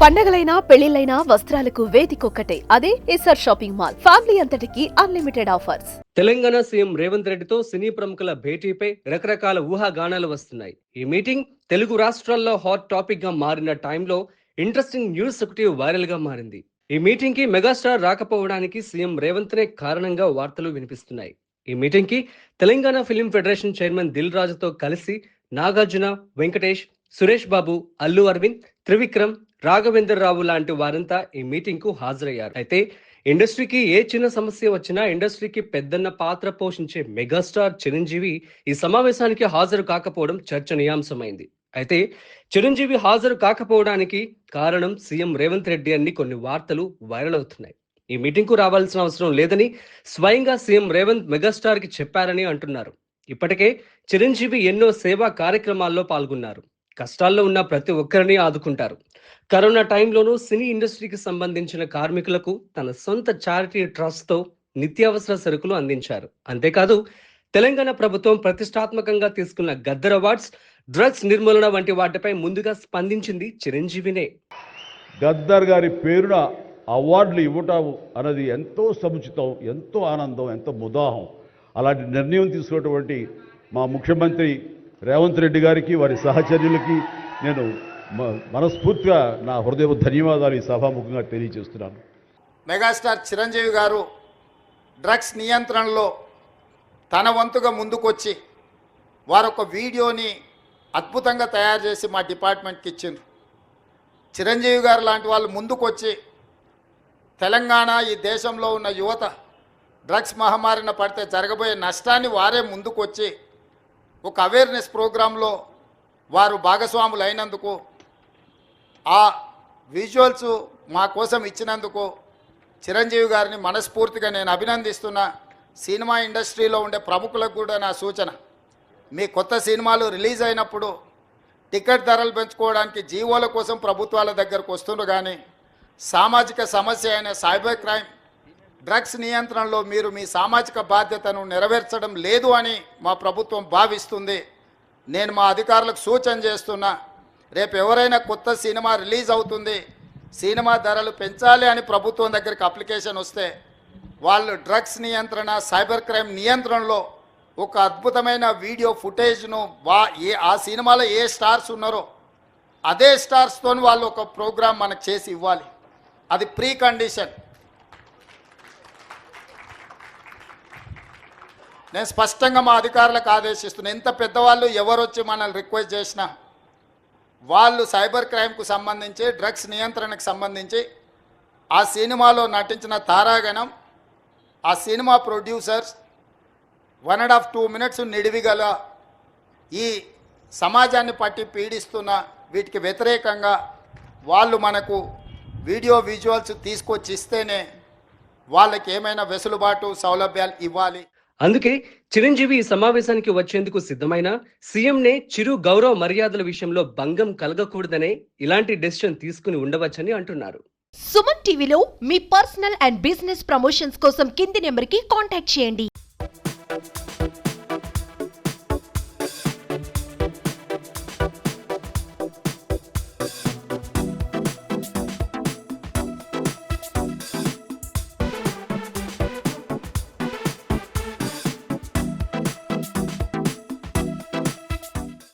పండగలైనా పెళ్ళిళ్ళైనా వస్త్రాలకు వేదికొక్కటే. అదే ఎస్ఆర్ షాపింగ్ మాల్. ఫ్యామిలీ అంతటికి unlimited offers. Telangana CM Revanth రెడ్డితో సినీ ప్రముఖుల భేటీపై రకరకాల ఊహాగానాలు వస్తున్నాయి. ఈ మీటింగ్ తెలుగు రాష్ట్రాల్లో హాట్ టాపిక్గా మారిన టైంలో ఇంట్రెస్టింగ్ న్యూస్ ఒకటి వైరల్గా మారింది. ఈ మీటింగ్కి మెగాస్టార్ రాకపోవడానికి సీఎం రేవంత్ నే కారణంగా వార్తలు వినిపిస్తున్నాయి. ఈ మీటింగ్కి Telangana film federation chairman Dil రాజుతో కలిసి నాగార్జున వెంకటేష్ సురేష్ బాబు అల్లు అరవింద్ త్రివిక్రమ్ రాఘవేంద్ర రావు లాంటి వారంతా ఈ మీటింగ్కు హాజరయ్యారు. అయితే ఇండస్ట్రీకి ఏ చిన్న సమస్య వచ్చినా ఇండస్ట్రీకి పెద్దన్న పాత్ర పోషించే మెగాస్టార్ చిరంజీవి ఈ సమావేశానికి హాజరు కాకపోవడం చర్చనీయాంశమైంది. అయితే చిరంజీవి హాజరు కాకపోవడానికి కారణం సీఎం రేవంత్ రెడ్డి అని కొన్ని వార్తలు వైరల్ అవుతున్నాయి. ఈ మీటింగ్కు రావాల్సిన అవసరం లేదని స్వయంగా సీఎం రేవంత్ మెగాస్టార్కి చెప్పారని అంటున్నారు. ఇప్పటికే చిరంజీవి ఎన్నో సేవా కార్యక్రమాల్లో పాల్గొన్నారు. కష్టాల్లో ఉన్న ప్రతి ఒక్కరిని ఆదుకుంటారు. కరోనా టైంలోనూ సినీ ఇండస్ట్రీకి సంబంధించిన కార్మికులకు తన సొంత చారిటీ ట్రస్ట్తో నిత్యావసర సరుకులు అందించారు. అంతేకాదు తెలంగాణ ప్రభుత్వం ప్రతిష్టాత్మకంగా తీసుకున్న గద్దర్ అవార్డ్స్ డ్రగ్స్ నిర్మూలన వంటి వాటిపై ముందుగా స్పందించింది చిరంజీవినే. గద్దర్ గారి పేరున అవార్డులు ఇవ్వటం అన్నది ఎంతో సముచితం ఎంతో ఆనందం ఎంతో ముదాహం. అలాంటి నిర్ణయం తీసుకున్నటువంటి మా ముఖ్యమంత్రి రేవంత్ రెడ్డి గారికి వారి సహచర్యులకి నేను మనస్ఫూర్తిగా నా హృదయ ధన్యవాదాలు ఈ సభాముఖంగా తెలియజేస్తున్నాను. మెగాస్టార్ చిరంజీవి గారు డ్రగ్స్ నియంత్రణలో తన వంతుగా ముందుకొచ్చి వారొక వీడియోని అద్భుతంగా తయారు చేసి మా డిపార్ట్మెంట్కి ఇచ్చిండ్రు. చిరంజీవి గారు లాంటి వాళ్ళు ముందుకొచ్చి తెలంగాణ ఈ దేశంలో ఉన్న యువత డ్రగ్స్ మహమ్మారిన పడితే జరగబోయే నష్టాన్ని వారే ముందుకొచ్చి ఒక అవేర్నెస్ ప్రోగ్రాంలో వారు భాగస్వాములు అయినందుకు ఆ విజువల్స్ మా కోసం ఇచ్చినందుకు చిరంజీవి గారిని మనస్ఫూర్తిగా నేను అభినందిస్తున్నా. సినిమా ఇండస్ట్రీలో ఉండే ప్రముఖులకు కూడా నా సూచన. మీ కొత్త సినిమాలు రిలీజ్ అయినప్పుడు టికెట్ ధరలు పెంచుకోవడానికి జీవోల కోసం ప్రభుత్వాల దగ్గరకు వస్తుండ్రు కానీ సామాజిక సమస్య అయిన సైబర్ క్రైమ్ డ్రగ్స్ నియంత్రణలో మీరు మీ సామాజిక బాధ్యతను నెరవేర్చడం లేదు అని మా ప్రభుత్వం భావిస్తుంది. నేను మా అధికారులకు సూచన చేస్తున్నా. రేపు ఎవరైనా కొత్త సినిమా రిలీజ్ అవుతుంది సినిమా ధరలు పెంచాలి అని ప్రభుత్వం దగ్గరికి అప్లికేషన్ వస్తే వాళ్ళు డ్రగ్స్ నియంత్రణ సైబర్ క్రైమ్ నియంత్రణలో ఒక అద్భుతమైన వీడియో ఫుటేజ్ను వా ఏ ఆ సినిమాలో ఏ స్టార్స్ ఉన్నారో అదే స్టార్స్తో వాళ్ళు ఒక ప్రోగ్రామ్ మనకు చేసి ఇవ్వాలి. అది ప్రీ కండిషన్ నేను స్పష్టంగా మా అధికారులకు ఆదేశిస్తున్నాను ఎంత పెద్దవాళ్ళు ఎవరొచ్చి మనల్ని రిక్వెస్ట్ చేసినా వాళ్ళు సైబర్ క్రైమ్కు సంబంధించి డ్రగ్స్ నియంత్రణకు సంబంధించి ఆ సినిమాలో నటించిన తారాగణం ఆ cinema producers one and half two minutes నిడివిగల ఈ సమాజాన్ని పట్టి పీడిస్తున్న వీటికి వ్యతిరేకంగా వాళ్ళు మనకు వీడియో విజువల్స్ తీసుకొచ్చి ఇస్తేనే వాళ్ళకి ఏమైనా వెసులుబాటు సౌలభ్యాలు ఇవ్వాలి. అందుకే చిరంజీవి ఈ సమావేశానికి వచ్చేందుకు సిద్ధమైన సీఎంనే చిరు గౌరవ మర్యాదల విషయంలో భంగం కలగకూడదనే ఇలాంటి డెసిషన్ తీసుకుని ఉండవచ్చని అంటున్నారు. సుమన్ టీవీలో మీ పర్సనల్ అండ్ బిజినెస్ ప్రమోషన్స్ కోసం కింది నెంబర్కి కాంటాక్ట్ చేయండి.